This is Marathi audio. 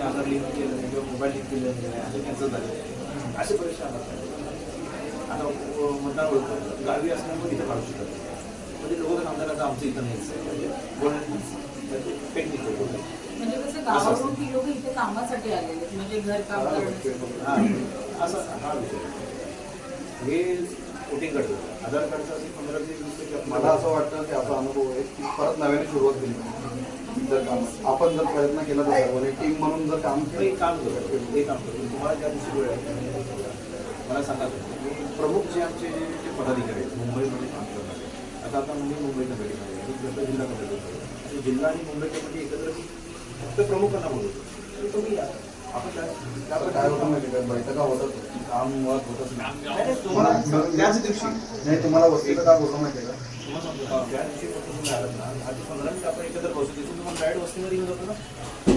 कोणी आधार लिंक केलं नाही किंवा मोबाईल लिंक केलं नाही असं कॅन्सल झालं. असे बरेचसे आधार कार्ड आता मतदार ओळखतो गावी असल्यामुळे इथं काढू शकत म्हणजे लोक आमदार आता आमचं इथं नाहीच आहे. म्हणजे म्हणजे कसं गावावरून ती लोक इथे कामासाठी आलेले आहेत. म्हणजे घर काम करण्यासाठी हा असं हा विषय हे वोटिंग कार्ड आधार कार्डचं असे पंधरा ते वीस मला असं वाटतं की असा अनुभव आहे की परत नव्याने सुरुवात केली. जर काम आपण जर प्रयत्न केला तर सर्वांनी टीम म्हणून जर काम केलं काम करतो हे काम करतो तुम्हाला ज्या दिवशी वेळ आहे. मला सांगा तुम्ही. प्रमुख जे आमचे जे पदाधिकारी आहेत मुंबईमध्ये काम करणारे आता आता मी मुंबई कमिटीमध्ये जिल्हा. आणि जिल्हा आणि मुंबई कमिटी एकत्र फक्त प्रमुखांना बोलवतो तर तुम्ही या. आपण काय त्याचं काय होतं माहिती का बैठका होतच काम मुळात होतच नाही. त्याच दिवशी नाही तुम्हाला वस्तीचं काय बोलतो माहिती का? त्या दिवशी तुम्ही आलात ना आधी पंधरा मिनिट आपण एकत्र बसू तिथून तुम्हाला डायरेक्ट वस्तीमध्ये घेऊन जातो ना?